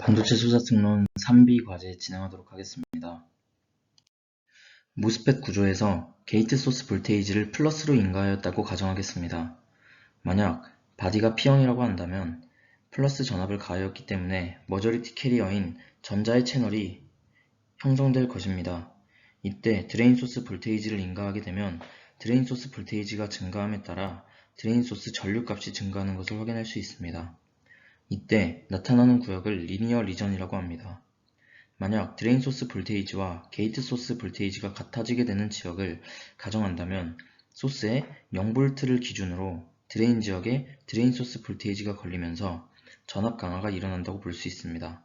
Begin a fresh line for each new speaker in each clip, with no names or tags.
반도체 특론 3B 과제 진행하도록 하겠습니다. 모스펫 구조에서 게이트 소스 볼테이지를 플러스로 인가하였다고 가정하겠습니다. 만약 바디가 P형이라고 한다면 플러스 전압을 가하였기 때문에 머저리티 캐리어인 전자의 채널이 형성될 것입니다. 이때 드레인 소스 볼테이지를 인가하게 되면 드레인 소스 볼테이지가 증가함에 따라 드레인 소스 전류값이 증가하는 것을 확인할 수 있습니다. 이때 나타나는 구역을 리니어 리전이라고 합니다. 만약 드레인 소스 볼테이지와 게이트 소스 볼테이지가 같아지게 되는 지역을 가정한다면 소스에 0V를 기준으로 드레인 지역에 드레인 소스 볼테이지가 걸리면서 전압 강화가 일어난다고 볼 수 있습니다.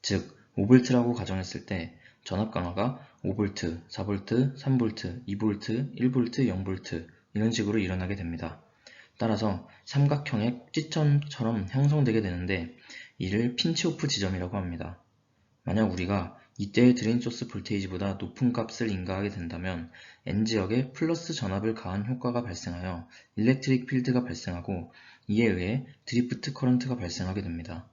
즉 5V라고 가정했을 때 전압 강화가 5V, 4V, 3V, 2V, 1V, 0V 이런 식으로 일어나게 됩니다. 따라서 삼각형의 꼭지점처럼 형성되게 되는데 이를 핀치오프 지점이라고 합니다. 만약 우리가 이때의 드레인 소스 볼테이지보다 높은 값을 인가하게 된다면 N지역에 플러스 전압을 가한 효과가 발생하여 일렉트릭 필드가 발생하고 이에 의해 드리프트 커런트가 발생하게 됩니다.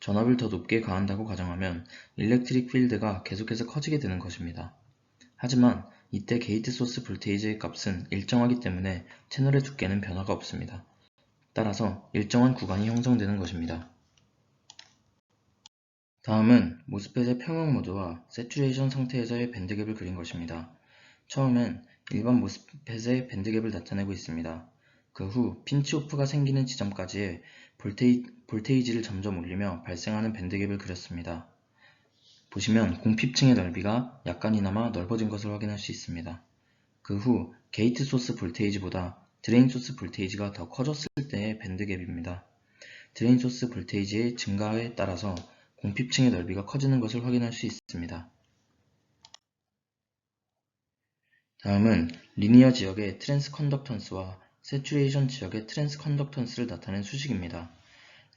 전압을 더 높게 가한다고 가정하면 일렉트릭 필드가 계속해서 커지게 되는 것입니다. 하지만 이때 게이트 소스 볼테이지의 값은 일정하기 때문에 채널의 두께는 변화가 없습니다. 따라서 일정한 구간이 형성되는 것입니다. 다음은 모스펫의 평형 모드와 세츄레이션 상태에서의 밴드갭을 그린 것입니다. 처음엔 일반 모스펫의 밴드갭을 나타내고 있습니다. 그 후 핀치오프가 생기는 지점까지의 볼테이, 볼테이지를 점점 올리며 발생하는 밴드갭을 그렸습니다. 보시면 공핍층의 넓이가 약간이나마 넓어진 것을 확인할 수 있습니다. 그 후 게이트 소스 볼테이지보다 드레인 소스 볼테이지가 더 커졌을 때의 밴드 갭입니다. 드레인 소스 볼테이지의 증가에 따라서 공핍층의 넓이가 커지는 것을 확인할 수 있습니다. 다음은 리니어 지역의 트랜스 컨덕턴스와 세츄레이션 지역의 트랜스 컨덕턴스를 나타낸 수식입니다.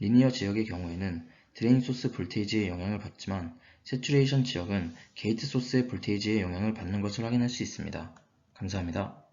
리니어 지역의 경우에는 드레인 소스 볼테이지의 영향을 받지만 세츄레이션 지역은 게이트 소스의 볼테이지의 영향을 받는 것을 확인할 수 있습니다. 감사합니다.